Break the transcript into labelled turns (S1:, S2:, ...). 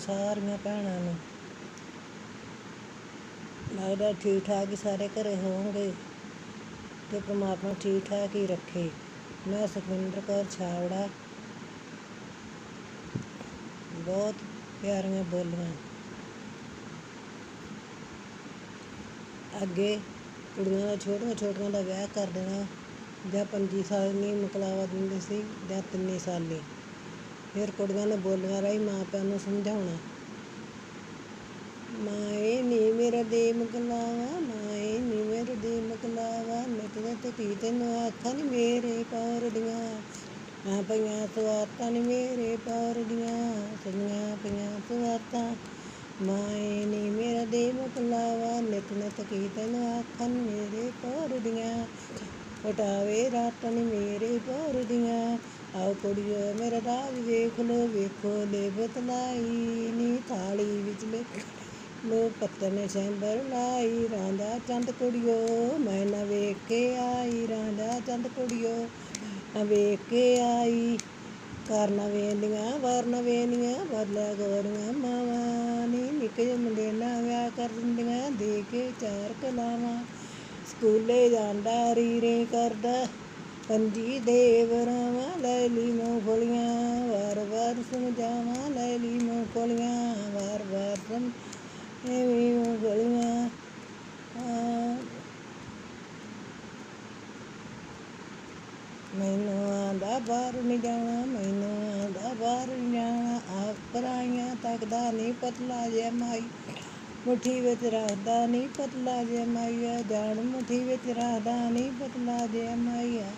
S1: ਸਾਰੀਆਂ ਭੈਣਾਂ ਨੂੰ। ਲੱਗਦਾ ਠੀਕ ਠਾਕ ਹੀ ਸਾਰੇ ਘਰੇ ਹੋਣਗੇ ਤੇ ਪ੍ਰਮਾਤਮਾ ਠੀਕ ਠਾਕ ਹੀ ਰੱਖੇ। ਮੈਂ ਸੁਖਵਿੰਦਰ ਕੌਰ ਛਾਵੜਾ ਬਹੁਤ ਪਿਆਰੀਆਂ ਬੋਲੀਆਂ। ਅੱਗੇ ਕੁੜੀਆਂ ਦਾ ਛੋਟੀਆਂ ਛੋਟੀਆਂ ਦਾ ਵਿਆਹ ਕਰ ਦੇਣਾ। ਜਾਂ 25 ਸਾਲ ਨਹੀਂ ਮੁਕਲਾਵਾ ਦਿੰਦੇ ਸੀ ਜਾਂ ਤਿੰਨੇ ਸਾਲੀ ਫਿਰ ਕੁੜੀਆਂ ਨੇ ਬੋਲੀਆਂ ਰਾਹੀਂ ਮਾਂ ਪਿਓ ਨੂੰ ਸਮਝਾਉਣਾ। ਮਾਏ ਨੀ ਮੇਰਾ ਦੇ ਮੁਕਲਾਵਾ ਮਾਏ ਨੀ ਮੇਰਾ ਦੇ ਮੁਕਲਾਵਾ ਨਿਤ ਨਿਤ ਕੀ ਤੈਨੂੰ ਆਖਾਂ ਨੀ ਮੇਰੇ ਪੌਰ ਦੀਆਂ ਆ ਪਈਆਂ ਸਵਾਤਾਂ ਨੀ ਮੇਰੇ ਪੌਰ ਦੀਆਂ ਸਈਆਂ ਪਈਆਂ ਸਵਾਤਾਂ ਮਾਏ ਨੀ ਮੇਰਾ ਦੇ ਮੁਕਲਾਵਾ ਨਿਤ ਨਿਤ ਕੀ ਤੈਨੂੰ ਆਖਾਂ ਮੇਰੇ ਪੌਰ ਦੀਆਂ ਉਟਾਵੇ ਰਾਤਾਂ ਨੀ ਮੇਰੇ ਪੌਰ ਦੀਆਂ ਆਓ ਕੁੜੀਓ ਮੇਰਾ ਰਾਜ ਵੇਖ ਲੋ ਵੇਖੋ ਲੈ ਬਤਲਾਈ ਨੀ ਥਾਲੀ ਵਿੱਚ ਲੈ ਲੋ ਪੱਤਨ ਸੈਂਬਰ ਲਾਈ। ਰਾਂਦਾ ਚੰਦ ਕੁੜੀਓ, ਮੈਂ ਨਾ ਵੇਖ ਕੇ ਆਈ। ਰਾਂਦਾ ਚੰਦ ਕੁੜੀਓ, ਨਾ ਵੇਖ ਕੇ ਆਈ ਕਰਨਾ ਵੇਂਦੀਆਂ ਵਰਨ ਵੇਂਦੀਆਂ ਬਦਲਾ ਗੋਰੀਆਂ ਮਾਵਾਂ। ਨੀ ਨਿੱਕੇ ਮੁੰਡੇ ਨਾਲ ਵਿਆਹ ਕਰ ਦਿੰਦੀਆਂ, ਦੇ ਕੇ ਚਾਰ ਕਲਾਵਾਂ। ਸਕੂਲੇ ਜਾਂਦਾ, ਰੀਰੇ ਕਰਦਾ। ਪੰਜੀ ਦੇਵਰਾਵਾਂ ਲੈ ਲਈ ਮੂੰਗਫਲੀਆਂ ਵਾਰ ਵਾਰ ਸਮਝਾਵਾਂ ਲੈ ਲਈ ਮੂੰਗਫਲੀਆਂ ਵਾਰ ਵਾਰ ਸਮ ਐਵੇਂ ਮੂੰਗਫਲੀਆਂ ਮੈਨੂੰ ਆਂਦਾ ਬਾਹਰ ਨਹੀਂ ਜਾਣਾ, ਮੈਨੂੰ ਆਂਦਾ ਬਾਹਰ ਨਹੀਂ ਜਾਣਾ। ਆਪ ਪਰਾਈਆਂ ਤੱਕਦਾ ਨਹੀਂ ਪਤਲਾ ਜਿਹਾ ਮਾਈ। ਮੁੱਠੀ ਵਿੱਚ ਰੱਖਦਾ ਨਹੀਂ ਪਤਲਾ ਜਿਹਾ ਮਾਈਆ। ਜਾਣ ਮੁੱਠੀ ਵਿੱਚ ਰੱਖਦਾ ਨਹੀਂ ਪਤਲਾ ਜਿਹਾ ਮਾਈਆ।